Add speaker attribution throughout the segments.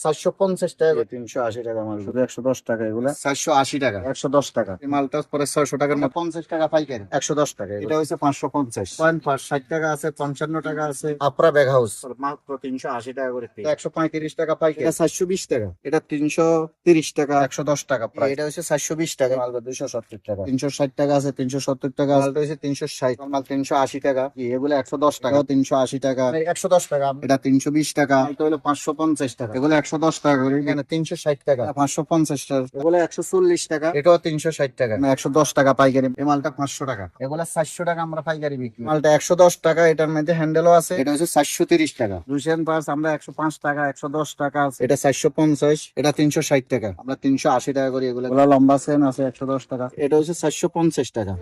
Speaker 1: চারশো পঞ্চাশ টাকা।
Speaker 2: তিনশো আশি টাকা মাল। শুধু একশো দশ টাকা এগুলা?
Speaker 1: চারশো আশি টাকা।
Speaker 2: একশো দশ টাকা।
Speaker 1: এই মালটা পরে ছয়শো টাকার মতো।
Speaker 2: পঞ্চাশ টাকা পাইকারি। একশো দশ টাকা এটা হচ্ছে পাঁচশো পঞ্চাশ।
Speaker 1: পয়েন্ট পাঁচ ষাট টাকা আছে পঞ্চান্ন টাকা আছে। আপরা ব্যাগ হাউস
Speaker 2: মাত্র তিনশো আশি টাকা করে
Speaker 1: একশো পঁয়ত্রিশ টাকা পাইকারি।
Speaker 2: এটা চারশো বিশ টাকা। এটা তিনশো তিরিশ টাকা।
Speaker 1: একশো দশ টাকা
Speaker 2: এটা হচ্ছে চারশো বিশ টাকা। মালটা দুইশো সত্তর টাকা। তিনশো ষাট টাকা আছে তিনশো সত্তর টাকা মালটা হচ্ছে তিনশো ষাট। মাল তিনশো আশি টাকা। এগুলো একশো দশ টাকা। তিনশো আশি টাকা।
Speaker 1: একশো দশ টাকা।
Speaker 2: এটা তিনশো বিশ টাকা। এটা হলো পাঁচশো পঞ্চাশ টাকা। এগুলো একশো দশ টাকা করে।
Speaker 1: এখানে তিনশো ষাট টাকা।
Speaker 2: পাঁচশো পঞ্চাশ টাকা। এগুলো একশো চল্লিশ টাকা।
Speaker 1: এটাও তিনশো ষাট টাকা।
Speaker 2: একশো দশ টাকা পাইকারি। এই মালটা পাঁচশো টাকা।
Speaker 1: এগুলা চারশো টাকা আমরা পাইকারি বিক্রি।
Speaker 2: মালটা একশো দশ টাকা এটার মধ্যে হ্যান্ডেলও আছে। এটা হচ্ছে চারশো তিরিশ টাকা। রুশিয়ান পার্স আমরা একশো পাঁচ টাকা একশো দশ টাকা এটা চারশো পঞ্চাশ এটা তিনশো ষাট টাকা। আমরা তিনশো আশি টাকা করি এগুলো। এগুলো লম্বা সেন আছে একশো দশ টাকা। এটা হচ্ছে চারশো পঞ্চাশ টাকা।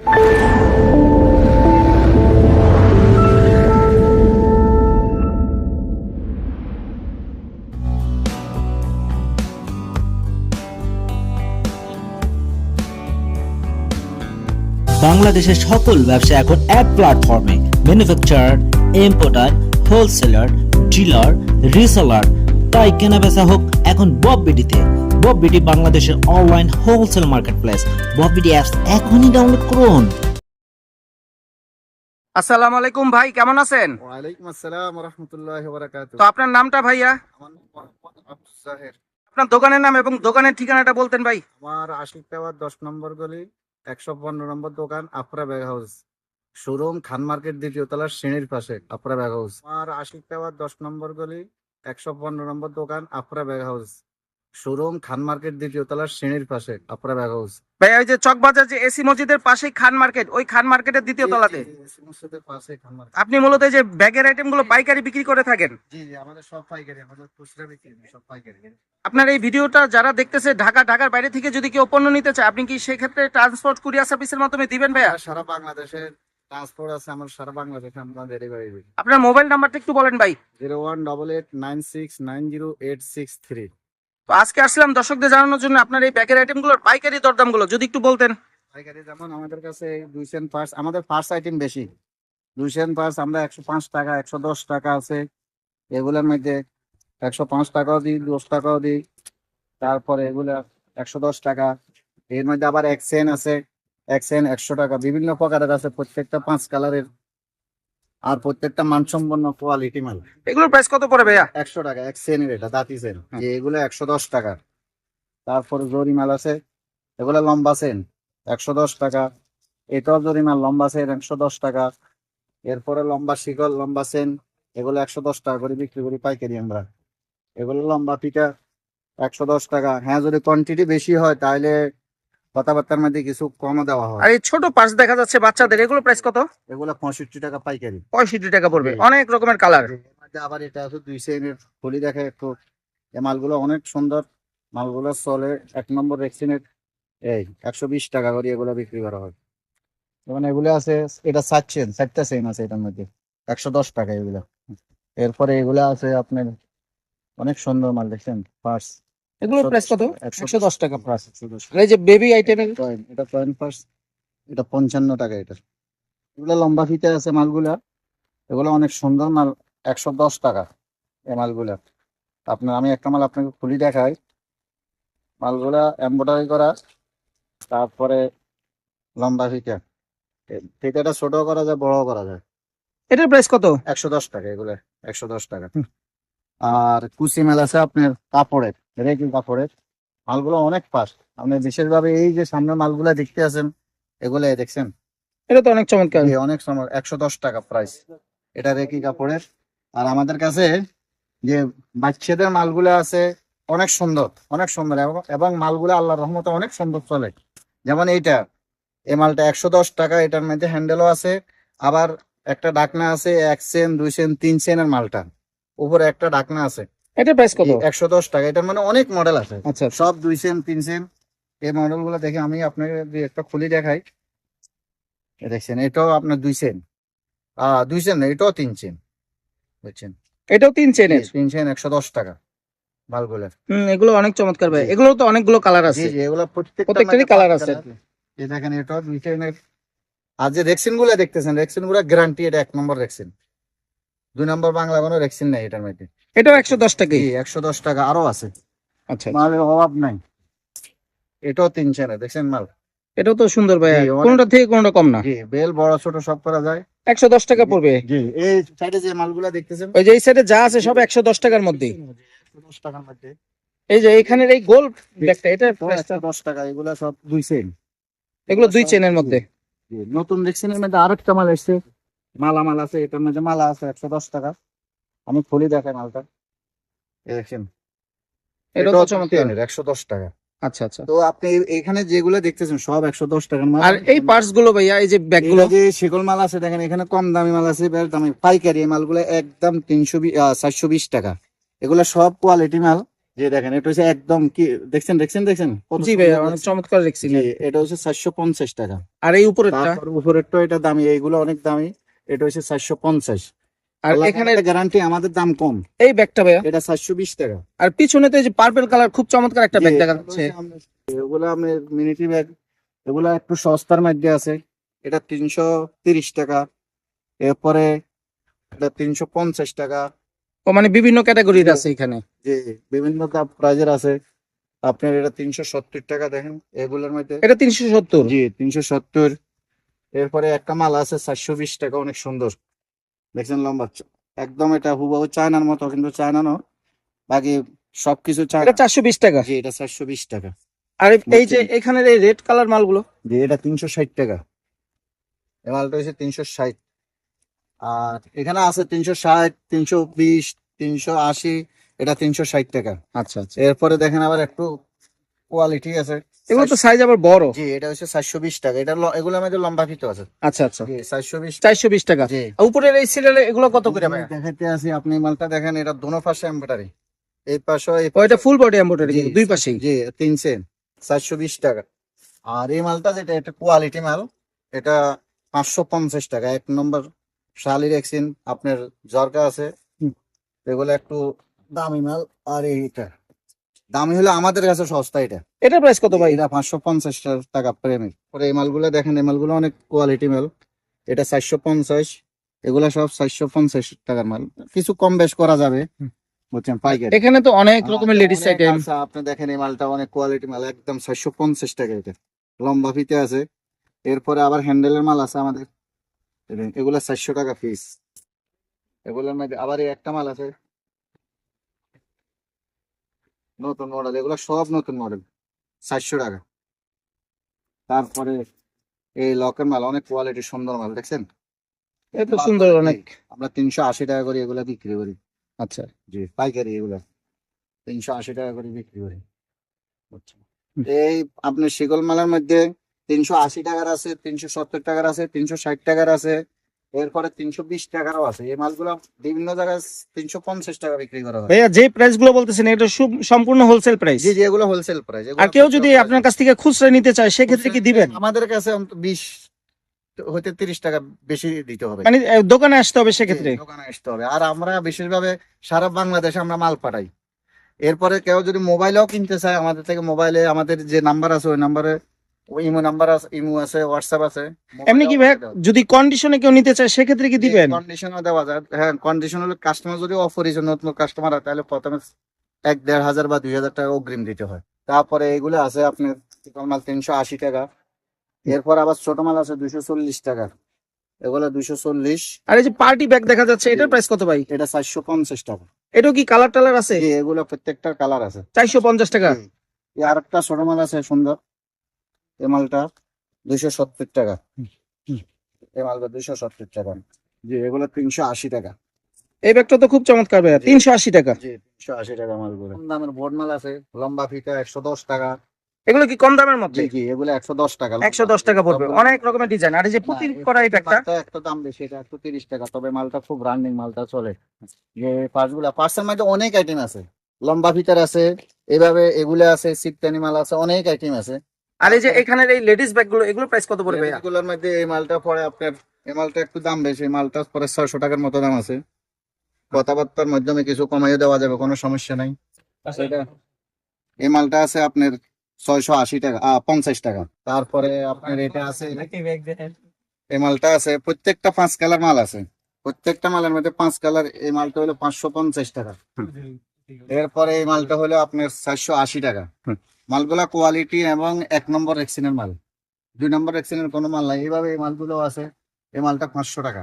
Speaker 3: বাংলাদেশের সকল ব্যবসা এখন এক প্ল্যাটফর্মে manufacturer importer wholesaler dealer reseller তাই কেনা বেচা হোক এখন বব বিডিতে বব বিডি বাংলাদেশের online wholesale marketplace Bob BD apps এখনই ডাউনলোড করুন।
Speaker 4: আসসালামু আলাইকুম ভাই কেমন আছেন?
Speaker 1: ওয়ালাইকুম আসসালাম রহমতুল্লাহ বারাকাতু
Speaker 4: তো আপনার নামটা ভাইয়া?
Speaker 1: আমার নাম মোহাম্মদ আব্দুল জাহের।
Speaker 4: আপনার দোকানের নাম এবং দোকানের ঠিকানাটা বলতেন ভাই।
Speaker 1: আমার আশিক টাওয়ার দশ নম্বর গলি একশো পনেরো নম্বর দোকান Afra bag house showroom Khan market দ্বিতীয় তলার শ্রেণির পাশে, আফরা ব্যাগ হাউস আমার আশিক টাওয়ার দশ নম্বর গলি, একশো পনেরো নম্বর দোকান Afra bag house showroom Khan market দ্বিতীয় তলার শ্রেণির পাশে আফরা ব্যাগ হাউস
Speaker 4: ভাই ওই যে চকবাজার যে এসি মসজিদের পাশেই খান মার্কেট ওই খান মার্কেটের দ্বিতীয় তলাতে?
Speaker 1: জি, জি, জি, মসজিদের পাশে খান মার্কেট।
Speaker 4: আপনি মূলত এই যে ব্যাগের আইটেমগুলো পাইকারি বিক্রি করে থাকেন?
Speaker 1: জি জি আমাদের সব পাইকারি আমাদের খুচরা বিক্রি সব পাইকারি।
Speaker 4: আপনার এই ভিডিওটা যারা দেখতেছে ঢাকা ঢাকার বাইরে থেকে যদি কেউ পণ্য নিতে চায় আপনি কি সেই ক্ষেত্রে ট্রান্সপোর্ট কুরিয়ার সার্ভিসের মাধ্যমে দিবেন ভাইয়া?
Speaker 1: সারা বাংলাদেশের ট্রান্সপোর্ট আছে আমার সারা বাংলাদেশে আমরা ডেলিভারি দিই
Speaker 4: আপনার মোবাইল নাম্বারটা একটু বলেন ভাই।
Speaker 1: Zero one double eight nine six nine zero eight six three.
Speaker 4: তো আজকে আসলাম দর্শকদের জানানোর জন্য আপনার এই ব্যাগের আইটেমগুলোর পাইকারি দরদামগুলো যদি একটু বলতেন।
Speaker 1: পাইকারি যেমন আমাদের কাছে দুইশন পার্স আমাদের পার্স আইটেম বেশি। দুইশন পার্স আমরা একশো পাঁচ টাকা, একশো দশ টাকা আছে। এগুলোর মধ্যে একশো পাঁচ টাকাও দিই, দশ টাকাও দিই। তারপরে এগুলা একশো দশ টাকা। এর মধ্যে আবার এক্সেন আছে। এক্সেন একশো টাকা। বিভিন্ন প্রকারের আছে। প্রত্যেকটা পাঁচ কালারের আর প্রত্যেকটা মানসম্পন্ন কোয়ালিটি মাল।
Speaker 4: এগুলোর প্রাইস কত পড়ে ভাইয়া?
Speaker 1: একশো টাকা এক সেনের এটা দাঁতি সেন এগুলো একশো দশ টাকা। তারপরে জরিমাল আছে এগুলো লম্বা সেন একশো দশ টাকা। এটাও জরিমাল লম্বা সেন একশো দশ টাকা। এরপরে লম্বা শিকল লম্বা সেন এগুলো একশো দশ টাকা করে বিক্রি করি পাইকারি আমরা। এগুলো লম্বা পিঠা একশো দশ টাকা। হ্যাঁ যদি কোয়ান্টিটি বেশি হয় তাহলে কথাবার্তার মধ্যে কিছু কমও দেওয়া হয়।
Speaker 4: আর এই ছোট পার্স দেখা যাচ্ছে বাচ্চাদের এগুলো প্রাইস কত?
Speaker 1: এগুলো পঁয়ষট্টি টাকা পাইকারি।
Speaker 4: পঁয়ষট্টি টাকা পড়বে। অনেক রকমের কালার
Speaker 1: আবার এটা আছে দুই সেনের খুলি দেখে একটু। এই মালগুলো অনেক সুন্দর। মালগুলো চলে এক নম্বর রেক্সিনের। এই একশো বিশ টাকা করে এগুলো বিক্রি করা হয়। যেমন এগুলো আছে এটা সাত চেন চারটা চেন আছে এটার মধ্যে। একশো দশ টাকা এগুলো। এরপরে এগুলো আছে আপনার অনেক সুন্দর মাল দেখছেন পার্স।
Speaker 4: এগুলোর প্রাইস কত?
Speaker 1: একশো দশ টাকা দশ
Speaker 4: আর এই যে বেবি আইটেমের
Speaker 1: কয়েন এটা কয়েন পার্স এটা পঞ্চান্ন টাকা এটা। এগুলো লম্বা ফিতে আছে মালগুলা। এগুলো অনেক সুন্দর মাল একশো দশ টাকা এই মালগুলা। আপনার আমি একটা মাল আপনাকে খুলি দেখাই। মালগুলা এম্ব্রয়ডারি করা তারপরে লম্বা ফিতে। ফিতেটা ছোট করা যায় বড় করা যায়।
Speaker 4: এটার প্রাইস কত?
Speaker 1: একশো দশ টাকা এগুলো একশো দশ টাকা। আর কুচি মেল আছে আপনার কাপড়ের। রেকি কাপড়ের মালগুলো অনেক ফাস্ট আপনি বিশেষভাবে এই যে সামনে মালগুলা দেখতে আছেন এগুলো দেখছেন?
Speaker 4: এটা তো অনেক চমৎকার।
Speaker 1: অনেক সময় একশো দশ টাকা প্রাইস এটা রেকি কাপড়ের। আর আমাদের কাছে যে বাচ্চাদের মালগুলো আছে অনেক সুন্দর অনেক সুন্দর। এবং- মালগুলো আল্লাহর রহমতে অনেক সুন্দর চলে। যেমন এইটা এই মালটা একশো দশ টাকা এটার মধ্যে হ্যান্ডেলও আছে। আবার একটা ডাকনা আছে এক সেন দুই সেন তিন সেনের মালটা। উপরে একটা ডাকনা আছে।
Speaker 4: এটার প্রাইস কত?
Speaker 1: একশো দশ টাকা। এটার মানে অনেক মডেল আছে।
Speaker 4: আচ্ছা।
Speaker 1: সব দুই সেন তিন সেন এই মডেলগুলো দেখে আমি আপনাকে একটা খুলি দেখাই। দেখছেন এটাও আপনার দুই সেন আহ দুই সেন না এটাও তিন সেন বুঝছেন?
Speaker 4: এটাও তিন চেনের
Speaker 1: তিন একশো দশ টাকা। মালগুলো
Speaker 4: হুম এগুলো অনেক চমৎকার ভাই। এগুলো তো অনেকগুলো কালার আছে।
Speaker 1: জি এগুলো প্রত্যেকটা
Speaker 4: প্রত্যেকটারই
Speaker 1: পাঁচ
Speaker 4: আছে।
Speaker 1: এই দেখেন এটাও দুই সেনের আর যে রেক্সিনগুলো দেখতেছেন রেক্সিনগুলো গ্যারান্টি এটা এক নম্বর রেক্সিন দুই নম্বর বাংলা কোনো রেক্সিন নেই এটার মধ্যে।
Speaker 4: এটাও একশো দশ টাকাই।
Speaker 1: একশো দশ টাকা আরও আছে।
Speaker 4: আচ্ছা
Speaker 1: মালের অভাব নাই। এটাও তিন চারে দেখছেন মাল?
Speaker 4: এটাও তো সুন্দর ভাই কোনটা থেকে কোনটা কম না।
Speaker 1: বেল বড় ছোট সব করা যায়।
Speaker 4: একশো দশ টাকা পড়বে।
Speaker 1: জি এই সাইডে যে মালগুলা দেখতেছেন?
Speaker 4: ওই যে এই সাইডে যা আছে সব একশো দশ টাকার মধ্যেই।
Speaker 1: দশ টাকার মধ্যে।
Speaker 4: এই যে এখানের এই গোল ব্যাগটা এটা
Speaker 1: দশ টাকা এগুলা সব দুই সেন
Speaker 4: এগুলো দুই চেনের মধ্যে।
Speaker 1: নতুন দেখছেন এর মধ্যে আরেকটা মাল এসছে। মালা মাল আছে এটার মধ্যে মালা আছে একশো দশ টাকা। আমি খুলি দেখাই মালটা এই দেখছেন?
Speaker 4: এটাও তো চমৎকার।
Speaker 1: একশো দশ টাকা।
Speaker 4: আচ্ছা আচ্ছা।
Speaker 1: তো আপনি এখানে যেগুলো দেখতেছেন সব একশো দশ টাকার মাল।
Speaker 4: আর এই পার্টসগুলো ভাইয়া এই যে
Speaker 1: ব্যাগগুলো যে শিকল মাল আছে দেখেন এখানে কম দামি মাল আছে বেশ দামি। পাইকারি এই মালগুলো একদম তিনশো চারশো বিশ টাকা। এগুলো সব কোয়ালিটি মাল। যে দেখেন এটা হচ্ছে একদম কি দেখছেন দেখছেন দেখছেন?
Speaker 4: জি
Speaker 1: সুন্দর
Speaker 4: অনেক চমৎকার দেখছি
Speaker 1: এটা হচ্ছে চারশো পঞ্চাশ টাকা।
Speaker 4: আর এই উপরেরটা?
Speaker 1: উপরেরটা এটা দামি। এইগুলো অনেক দামি। এটা হচ্ছে চারশো পঞ্চাশ।
Speaker 4: আর এখানে
Speaker 1: গ্যারান্টি আমাদের দাম কম।
Speaker 4: এই ব্যাগটা ভাইয়া।
Speaker 1: এটা চারশো বিশ টাকা।
Speaker 4: আর পিছনে তো এই যে পার্পল কালার খুব চমৎকার একটা ব্যাগ
Speaker 1: জি,
Speaker 4: দেখা যাচ্ছে।
Speaker 1: এগুলো আমি মিনিটি ব্যাগ। এগুলো একটু সস্তার মধ্যে আছে। এটা তিনশো তিরিশ টাকা। এরপরে এটা তিনশো পঞ্চাশ টাকা।
Speaker 4: ও মানে বিভিন্ন ক্যাটাগরির আছে এখানে।
Speaker 1: যে বিভিন্ন প্রাইজের আছে। আপনার এটা তিনশো সত্তর টাকা দেখেন। এগুলোর মধ্যে
Speaker 4: এটা তিনশো সত্তর?
Speaker 1: জি তিনশো সত্তর। এরপরে একটা মাল আছে চারশো বিশ টাকা অনেক সুন্দর। দেখছেন লম্বা একদম এটা হুবহু চায়নার মতো কিন্তু চায়না নো বাকি সবকিছু চায়না
Speaker 4: চারশো বিশ টাকা।
Speaker 1: জি এটা চারশো বিশ টাকা।
Speaker 4: আর এই- এই যে এখানে এই রেড কালার মালগুলো?
Speaker 1: জি এটা তিনশো ষাট টাকা। এই মালটা হচ্ছে তিনশো ষাট। আর এখানে আছে তিনশো ষাট তিনশো বিশ তিনশো আশি এটা তিনশো ষাট টাকা।
Speaker 4: আচ্ছা আচ্ছা।
Speaker 1: এরপরে দেখেন আবার একটু কোয়ালিটি আছে।
Speaker 4: এগুলো তো সাইজ আবার বড়।
Speaker 1: জি এটা হচ্ছে চারশো বিশ টাকা। এটা ল- এগুলোর মধ্যে লম্বা ফিতো আছে।
Speaker 4: আচ্ছা আচ্ছা।
Speaker 1: জি চারশো বিশ।
Speaker 4: চারশো বিশ টাকা।
Speaker 1: জি।
Speaker 4: আর উপরের এই সিরিয়ালে এগুলো কত করে ভাইয়া?
Speaker 1: দেখাতে আছি আপনি মালটা দেখেন এটা দোনো পাশে এম্ব্রয়ডারি এই পাশে এই
Speaker 4: ও এটা ফুল বডি এমব্রয়ডারি দুই পাশেই।
Speaker 1: জি তিন সেন চারশো বিশ টাকা। আর এই মালটা যেটা এটা কোয়ালিটি মাল এটা পাঁচশো পঞ্চাশ টাকা। এক নম্বর শালি রেক্সিন আপনার জরকা আছে। এগুলো একটু দামি মাল আর এইটা। দামি হলে আমাদের কাছে সস্তা এটা।
Speaker 4: এটা প্রাইস কত ভাই?
Speaker 1: এটা পাঁচশো পঞ্চাশ টাকা প্রেমের পরে এই মালগুলো দেখেন এই মালগুলো অনেক কোয়ালিটি মাল। এটা চারশো পঞ্চাশ এগুলা সব চারশো পঞ্চাশ টাকার মাল। কিছু কম বেশ করা যাবে। বুঝছেন? পাইকারি।
Speaker 4: এখানে তো অনেক রকমের লেডিস আইটেম
Speaker 1: আপনি দেখেন এই মালটা অনেক কোয়ালিটি মাল একদম চারশো পঞ্চাশ টাকা এটা। লম্বা ফিতে আছে। এরপরে আবার হ্যান্ডেলের মাল আছে আমাদের। এগুলা চারশো টাকা পিস এগুলোর মধ্যে আবার একটা মাল আছে। নতুন মডেল এগুলো সব নতুন মডেল চারশো টাকা। তারপরে এই লকের মাল অনেক কোয়ালিটি সুন্দর মাল দেখছেন?
Speaker 4: এত সুন্দর অনেক।
Speaker 1: আমরা তিনশো আশি টাকা করে এগুলা বিক্রি করি।
Speaker 4: আচ্ছা।
Speaker 1: জি পাইকারি এগুলা। তিনশো আশি টাকা করে বিক্রি করি। আচ্ছা। এই আপনার শিকল মালের মধ্যে তিনশো আশি টাকার আছে তিনশো সত্তর টাকার আছে তিনশো ষাট টাকার আছে। এরপরে তিনশো বিশ টাকারও আছে। এই মালগুলো বিভিন্ন জায়গায় তিনশো পঞ্চাশ টাকা বিক্রি করা হয়।
Speaker 4: ভাইয়া যে প্রাইসগুলো বলতেছেন এটা সম্পূর্ণ হোলসেল প্রাইস
Speaker 1: জি জি এগুলো হোলসেল প্রাইস
Speaker 4: আর কেউ যদি আপনার কাছ থেকে খুচরা নিতে চায় সেক্ষেত্রে কি দিবেন?
Speaker 1: আমাদের কাছে বিশ হতে তিরিশ টাকা বেশি দিতে হবে।
Speaker 4: মানে দোকানে আসতে হবে সেক্ষেত্রে?
Speaker 1: দোকানে আসতে হবে। আর আমরা বিশেষভাবে সারা বাংলাদেশে আমরা মাল পাঠাই। এরপরে কেউ যদি মোবাইলেও কিনতে চায় আমাদের থেকে মোবাইলে আমাদের যে নাম্বার আছে ওই নাম্বারে ইমো নাম্বার আছে ইমো আছে হোয়াটসঅ্যাপ আছে।
Speaker 4: এমনি কি ভাইয়া যদি কন্ডিশনে কেউ নিতে চায় সেক্ষেত্রে কি দিবেন?
Speaker 1: কন্ডিশনও দেওয়া যায় হ্যাঁ কন্ডিশন হলে কাস্টমার যদি অপরিচিত নতুন কাস্টমার হয় তাহলে প্রথমে এক দেড় হাজার বা দুই হাজার টাকা অগ্রিম দিতে হয়। তারপরে এগুলো আছে আপনার মাল তিনশো আশি টাকা। এরপর আবার ছোট মাল আছে দুইশো চল্লিশ টাকা। এগুলো দুইশো চল্লিশ।
Speaker 4: আর এই যে পার্টি ব্যাগ দেখা যাচ্ছে এটার প্রাইস কত ভাই?
Speaker 1: এটা চারশো পঞ্চাশ টাকা।
Speaker 4: এটাও কি কালার টালার আছে
Speaker 1: এগুলো প্রত্যেকটার কালার আছে।
Speaker 4: চারশো পঞ্চাশ টাকা।
Speaker 1: এই আরেকটা ছোট মাল আছে সুন্দর। মালটা দুইশো সত্তর টাকা। মালটা দুইশো সত্তর টাকা। জি এগুলো তিনশো আশি টাকা।
Speaker 4: এই ব্যাগটা তো খুব চমৎকার ভাইয়া তিনশো আশি টাকা।
Speaker 1: জি তিনশো আশি টাকা মালগুলো কম দামের বোর্ড মাল আছে লম্বা ফিতা একশো দশ টাকা।
Speaker 4: এগুলো কি কম দামের মধ্যে?
Speaker 1: জি এগুলো একশো দশ টাকা।
Speaker 4: একশো দশ টাকা পড়বে অনেক রকমের ডিজাইন আর এই যে করা এই ব্যাগটা
Speaker 1: একটু? দাম বেশি এটা একশো তিরিশ টাকা তবে মালটা খুব রানিং মালটা চলে। যে পার্টসগুলা পার্টসের মধ্যে অনেক আইটেম আছে। লম্বা ফিতার আছে এভাবে এগুলো আছে সিপটানি মাল আছে অনেক আইটেম আছে।
Speaker 4: আর এই যে এখানের এই লেডিস ব্যাগগুলো এগুলো প্রাইস কত পড়বে
Speaker 1: এগুলোর মধ্যে এই মালটা পরে আপনার এই মালটা একটু দাম বেশি এই মালটা পরে ছয়শো টাকার মতো দাম আছে। কথাবার্তার মাধ্যমে কিছু কমাইয়ে দেওয়া যাবে কোনো সমস্যা নাই। সেটা এই মালটা আছে আপনার ছয়শো আশি টাকা আহ, পঞ্চাশ টাকা। তারপরে আপনার এটা আছে এই মালটা আছে প্রত্যেকটা পাঁচ কালার মাল আছে। প্রত্যেকটা মালের মধ্যে পাঁচ কালার এই মালটা হলো পাঁচশো পঞ্চাশ টাকা। এরপরে এই মালটা হলো আপনার চারশো আশি টাকা।
Speaker 4: হুম।
Speaker 1: মালগুলা কোয়ালিটি এবং এক নম্বর এক্সিনের মাল। দুই নম্বর এক্সিনের কোনো মাল নাই। এইভাবে এই মালগুলো আছে। এই মালটা পাঁচশো টাকা।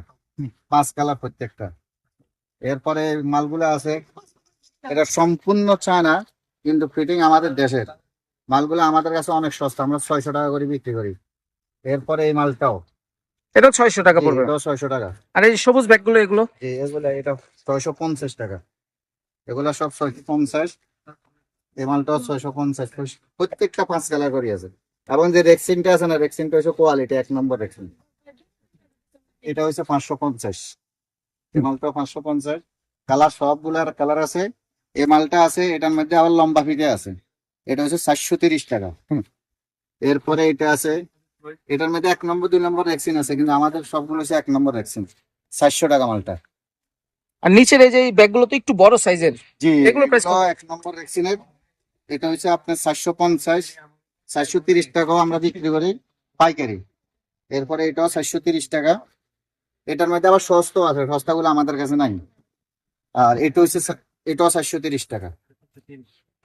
Speaker 1: পাঁচ কালার প্রত্যেকটা। এরপরে মালগুলো আছে। এটা সম্পূর্ণ চায়না কিন্তু ফিটিং আমাদের দেশের। মালগুলো আমাদের কাছে অনেক সস্তা। আমরা ছয়শো টাকা করে বিক্রি করি। এরপরে এই মালটাও।
Speaker 4: এটা ছয়শো টাকা পড়বে?
Speaker 1: ছয়শো টাকা।
Speaker 4: আর এই সবুজ ব্যাগগুলো এগুলো?
Speaker 1: এগুলা এটা ছয়শো পঞ্চাশ টাকা। এগুলা সব ছয়শো পঞ্চাশ। এই মালটাও ছয়শো পঞ্চাশ প্রত্যেকটা পাঁচ কালার করে আছে। এবং যে রেক্সিনটা আছে না রেক্সিনটা হচ্ছে কোয়ালিটি এক নম্বর রেক্সিন এটা হচ্ছে পাঁচশো পঞ্চাশ। এই মালটাও পাঁচশো পঞ্চাশ। কালার সবগুলার কালার আছে। এই মালটা আছে এটার মধ্যে আবার লম্বা ফিতে আছে। এটা হচ্ছে চারশো তিরিশ টাকা। এরপরে এটা আছে এটার মধ্যে এক নম্বর দুই নম্বর ভ্যাকসিন আছে কিন্তু আমাদের সবগুলো হচ্ছে এক নম্বর ভ্যাকসিন চারশো টাকা মালটা।
Speaker 4: আর নিচের এই যে ব্যাগগুলো তো একটু বড় সাইজের
Speaker 1: জি
Speaker 4: এগুলো
Speaker 1: এক নম্বর ভ্যাকসিনের এটা হচ্ছে আপনার চারশো পঞ্চাশ, চারশো তিরিশ টাকাও আমরা বিক্রি করি পাইকারি। এরপরে এটাও চারশো তিরিশ টাকা। এটার মধ্যে আবার সস্তা আছে, সস্তাগুলো আমাদের কাছে নাই। আর এটা হচ্ছে এটাও চারশো তিরিশ টাকা।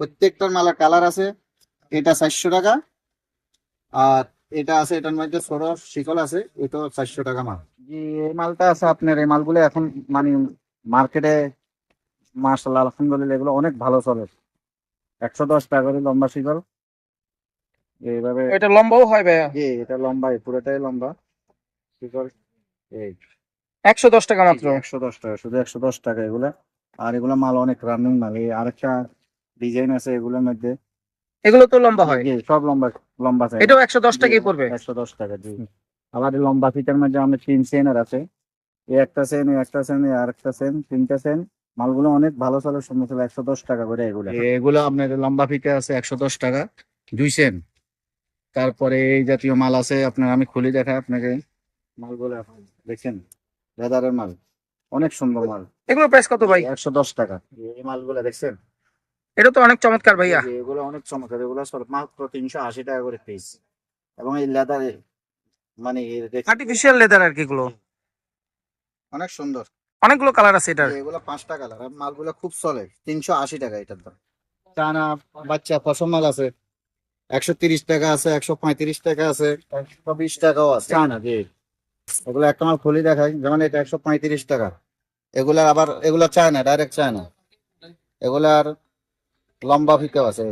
Speaker 1: প্রত্যেকটার মালার কালার আছে, এটা চারশো টাকা। আর এটা আছে, এটার মধ্যে ছোট শিকল আছে, এটাও চারশো টাকা মাল। এই মালটা আছে আপনার, এই মালগুলো এখন মানে মার্কেটে মার্শাল্লাহ, আলহামদুলিল্লাহ, এগুলো অনেক ভালো চলে। একশো দশ টাকা করে লম্বা শিকল। এইভাবে
Speaker 4: এটা লম্বাও হয় ভাইয়া?
Speaker 1: জি এটা লম্বা এই পুরোটাই লম্বা শিকল। এই।
Speaker 4: একশো দশ টাকা মাত্র?
Speaker 1: একশো দশ টাকা শুধু একশো দশ টাকা এগুলা। আর এগুলা মাল অনেক রানিং মাল এই আরেকটা ডিজাইন আছে এগুলোর মধ্যে।
Speaker 4: এগুলো তো লম্বা হয়?
Speaker 1: জি, সব লম্বা লম্বা চাই
Speaker 4: এটাও একশো দশ টাকাই পড়বে?
Speaker 1: একশো দশ টাকা জি। আবার লম্বা ফিটার মধ্যে আমাদের তিন সেনের আছে। এই একটা সেন একটা সেন আর একটা সেন তিনটা সেন। মালগুলো অনেক ভালো চলে সমস্ত একশো দশ টাকা করে এগুলো। এগুলো আপনার লম্বা ফিতে আছে একশো দশ টাকা দুই সেন তারপরে এই জাতীয় মাল আছে আপনার আমি খুলে দেখাই আপনাকে। মালগুলো দেখছেন লেদারের মাল অনেক সুন্দর মাল।
Speaker 4: এগুলো প্রাইস কত ভাই?
Speaker 1: একশো দশ টাকা। এই মালগুলো দেখছেন?
Speaker 4: এটা তো অনেক চমৎকার ভাইয়া।
Speaker 1: এগুলো অনেক চমৎকার এগুলো সব মাত্র তিনশো আশি টাকা করে পিস এবং এই লেদারে মানে এর
Speaker 4: আর্টিফিশিয়াল লেদার আর কি এগুলো?
Speaker 1: অনেক সুন্দর।
Speaker 4: অনেকগুলো কালার আছে এটার।
Speaker 1: এগুলো পাঁচটা কালার আর মালগুলো খুব চলে তিনশো আশি টাকা এটার দাম। টানা বাচ্চা পশম মাল আছে একশো তিরিশ টাকা আছে একশো পঁয়ত্রিশ টাকা আছে একশো বিশ টাকাও আছে। চায়না জি। এগুলো একটা মাল খুলি দেখাই যেমন এটা একশো পঁয়ত্রিশ টাকা। এগুলার আবার এগুলো চায়না ডাইরেক্ট চায় চায়না। এগুলার লম্বা ফিতেও আছে।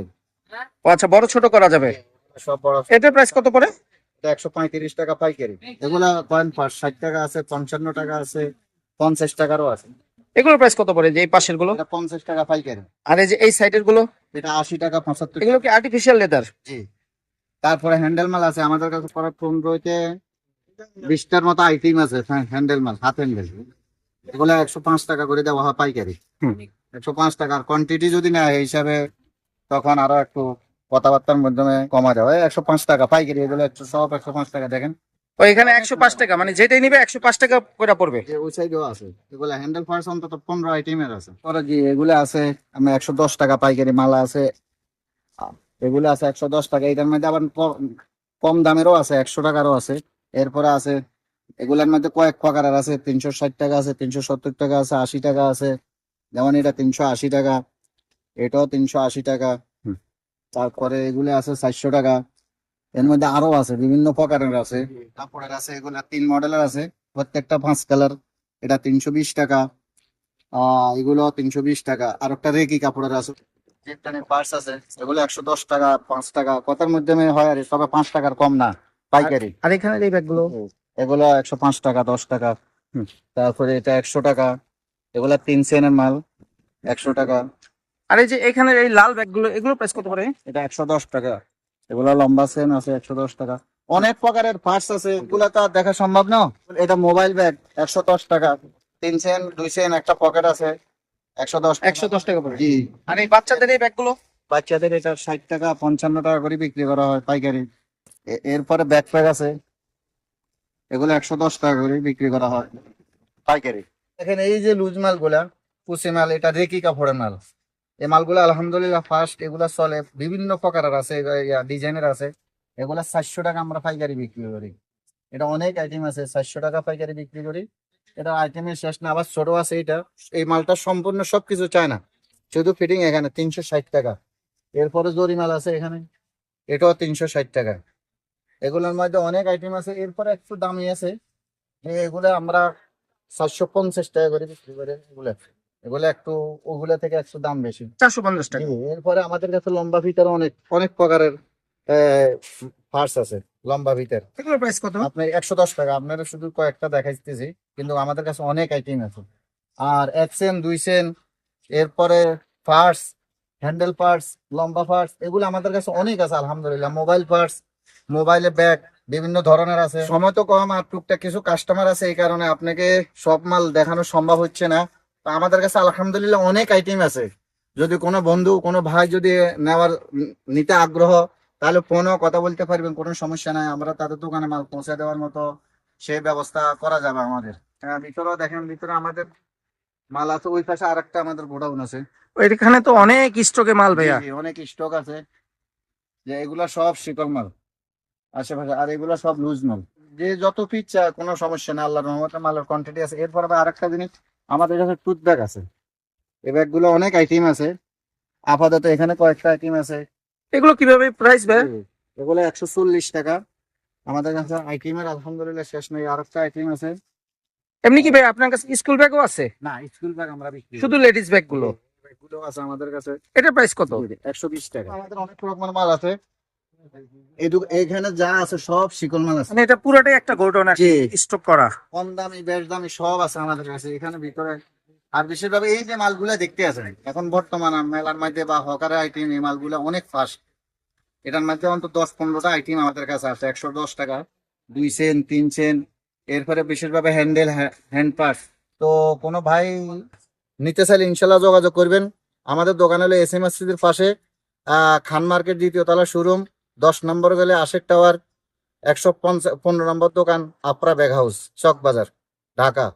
Speaker 4: আচ্ছা বড় ছোট করা যাবে?
Speaker 1: সব বড়
Speaker 4: এটার প্রাইস কত পড়ে?
Speaker 1: এটা একশো পঁয়ত্রিশ টাকা পাইকারি। এগুলা পয়েন্ট পাঁচ ষাট টাকা আছে পঞ্চান্ন টাকা আছে পঞ্চাশ টাকারও আছে।
Speaker 4: এগুলোর প্রাইস কত পড়ে? যে এই
Speaker 1: পাশেরগুলো পঞ্চাশ টাকা পাইকারি।
Speaker 4: আর এই যে এই সাইডেরগুলো
Speaker 1: এটা আশি টাকা পঁচাত্তর
Speaker 4: এগুলো কি আর্টিফিশিয়াল লেদার
Speaker 1: জি। তারপরে হ্যান্ডেল মাল আছে। আমাদের কাছে পরে পনেরোতে বিশটার মতো আইটেম আছে হ্যান্ডেল মাল হাত হ্যান্ডেল এগুলো একশো পাঁচ টাকা করে দেওয়া হয় পাইকারি। একশো পাঁচ টাকা আর কোয়ান্টিটি যদি নেয় এই হিসাবে তখন আরও একটু কথাবার্তার মাধ্যমে কমা যাবে একশো পাঁচ টাকা পাইকারি এগুলো একশো সব একশো পাঁচ টাকা দেখেন।
Speaker 4: ও এখানে একশো পাঁচ টাকা মানে যেটাই নিবে একশো পাঁচ টাকা করে পড়বে।
Speaker 1: ওই সাইডেও আছে। এগুলো হ্যান্ডেল ফার্স অন্তত পনেরো আইটেমের আছে। পরে যে এগুলো আছে আমি একশো দশ টাকা পাইকারি মালা আছে। এগুলো আছে একশো দশ টাকা এটার মধ্যে আবার কম দামেরও আছে একশো টাকারও আছে। এরপরে আছে এগুলোর মধ্যে কয়েক প্রকারের আছে। তিনশো ষাট টাকা আছে তিনশো সত্তর টাকা আছে আশি টাকা আছে। যেমন এটা তিনশো আশি টাকা এটাও তিনশো আশি টাকা। তারপরে এগুলো আছে চারশো টাকা। এর মধ্যে আরও আছে বিভিন্ন প্রকারের আছে। কাপড়ের আছে এগুলা তিন মডেলের আছে। প্রত্যেকটা পাঁচ কালার এটা তিনশো বিশ টাকা। আহ এগুলো তিনশো বিশ টাকা। আর একটা রেকি কাপড়ের আছে। পার্স আছে এগুলো একশো দশ টাকা পাঁচ টাকা। কথার মধ্যে হয় আর পাঁচ টাকার কম না পাইকারি।
Speaker 4: আর এখানে এই ব্যাগগুলো?
Speaker 1: এগুলো একশো পাঁচ টাকা দশ টাকা। তারপরে এটা একশো টাকা। এগুলা তিন সেনের মাল একশো টাকা।
Speaker 4: আর এই যে এখানে এই লাল ব্যাগগুলো এগুলো প্রাইস কত পড়ে?
Speaker 1: এটা একশো দশ টাকা। এগুলা লম্বা সেন আছে একশো দশ টাকা। অনেক প্রকারের পার্টস আছে। এগুলা তো আর দেখা সম্ভব না। এটা মোবাইল ব্যাগ একশো দশ টাকা। তিন সেন দুই সেন একটা পকেট আছে। একশো দশ
Speaker 4: একশো দশ টাকা পড়ে
Speaker 1: জি।
Speaker 4: আর এই বাচ্চাদের এই ব্যাগগুলো?
Speaker 1: বাচ্চাদের এটা ষাট টাকা পঞ্চান্ন টাকা করে বিক্রি করা হয় পাইকারি। এরপরে ব্যাকপ্যাক আছে। এগুলো একশো দশ টাকা করে বিক্রি করা হয় পাইকারি। এখানে এই যে লুজ মালগুলা পুসি মাল এটা রেকি কাপড়ের মাল। এই মালগুলো আলহামদুলিল্লাহ ফার্স্ট এগুলা চলে, বিভিন্ন প্রকারের আছে ডিজাইনের আছে। এগুলা চারশো টাকা আমরা পাইকারি বিক্রি করি। এটা অনেক আইটেম আছে, চারশো টাকা পাইকারি বিক্রি করি। এটা আইটেমের শেষ না, আবার ছোট আছে এটা। এই মালটা সম্পূর্ণ সবকিছু চায় না শুধু ফিটিং এখানে তিনশো ষাট টাকা। এরপরে জরি মাল আছে এখানে। এটাও তিনশো ষাট টাকা। এগুলোর মধ্যে অনেক আইটেম আছে। এরপরে একটু দামি আছে। এগুলো আমরা সাতশো পঞ্চাশ টাকা করে বিক্রি করে এগুলো। এগুলো একটু ওগুলো থেকে একটু দাম বেশি।
Speaker 4: চারশো পঞ্চাশ টাকা।
Speaker 1: এরপরে আমাদের কাছে লম্বা ফিতার অনেক অনেক প্রকারের ফার্স আছে লম্বা ফিতার।
Speaker 4: এগুলোর প্রাইস কত?
Speaker 1: আপনার একশো দশ টাকা আপনারা শুধু কয়েকটা দেখাইতেছি কিন্তু আমাদের কাছে অনেক আইটেম আছে। আর এক সেন দুই সেন এরপরে ফার্স হ্যান্ডেল পার্স লম্বা পার্স এগুলো আমাদের কাছে অনেক আছে আলহামদুলিল্লাহ। মোবাইল পার্স মোবাইলে ব্যাগ বিভিন্ন ধরনের আছে। সময় তো কম আর টুকটাক কিছু কাস্টমার আছে এই কারণে আপনাকে সব মাল দেখানো সম্ভব হচ্ছে না। তো আমাদের কাছে আলহামদুলিল্লাহ অনেক আইটেম আছে। যদি কোনো বন্ধু কোনো ভাই যদি নেওয়ার নিতে আগ্রহ তাহলে ফোনও কথা বলতে পারবেন কোনো সমস্যা নাই। আমরা তাদের দোকানে মাল পৌঁছে দেওয়ার মতো সেই ব্যবস্থা করা যাবে আমাদের। হ্যাঁ, ভিতরেও দেখেন ভিতরে আমাদের মাল আছে ওই পাশে আরেকটা আমাদের গোডাউন আছে।
Speaker 4: এখানে তো অনেক স্টকে মাল ভাইয়া।
Speaker 1: অনেক স্টক আছে। যে এগুলা সব শীতল মাল আশেপাশে আর এগুলা সব লুজ মাল। যে যত পিস কোনো সমস্যা নেই আল্লাহর রহমতে মালের কোয়ান্টিটি আছে। এরপর আবার আরেকটা জিনিস আমাদের কাছে টুথ ব্যাগ আছে। এই ব্যাগগুলো অনেক আইটেম আছে। আপাতত এখানে কয়েকটা আইটেম আছে।
Speaker 4: এগুলো কীভাবে প্রাইস ভাই?
Speaker 1: এগুলো একশো চল্লিশ টাকা। আমাদের কাছে আইটেমের আলহামদুলিল্লাহ শেষ নেই। আর একটা আইটেম আছে।
Speaker 4: এমনি কি ভাই আপনার কাছে স্কুল ব্যাগও আছে?
Speaker 1: না স্কুল ব্যাগ আমরা বিক্রি
Speaker 4: শুধু লেডিস ব্যাগগুলো?
Speaker 1: ব্যাগগুলো আছে আমাদের কাছে।
Speaker 4: এটার প্রাইস কত?
Speaker 1: একশো বিশ টাকা। আমাদের অনেক রকমের মাল আছে। এইখানে যা আছে সব শিকল মাল আছে।
Speaker 4: মানে এটা পুরোটাই একটা গোডাউন
Speaker 1: জি।
Speaker 4: স্টক করা।
Speaker 1: কম দামি বেশ দামি সব আছে আমাদের কাছে। এখানে ভিতরে আর বিশেষভাবে এই যে মালগুলা দেখতে আছেন এখন বর্তমান মেলার মধ্যে বা হকারের আইটেম এই মালগুলা অনেক ফাস্ট এটার মধ্যে অন্তত দশ পনেরোটা আইটেম আমাদের কাছে আছে একশো দশ টাকা। দুই সেন তিন সেন এরপরে বিশেষভাবে হ্যান্ডেল হ্যান্ড পার্স তো কোনো ভাই নিতে চাইলে ইনশাল্লাহ যোগাযোগ করবেন। আমাদের দোকান হলো এস এম এস পাশে আহ, খান মার্কেট দ্বিতীয় তলা শোরুম। দশ নম্বর গেলে আশেক টাওয়ার, একশো পনেরো নম্বর দোকান, আপরা বেগ হাউস চক বাজার ঢাকা।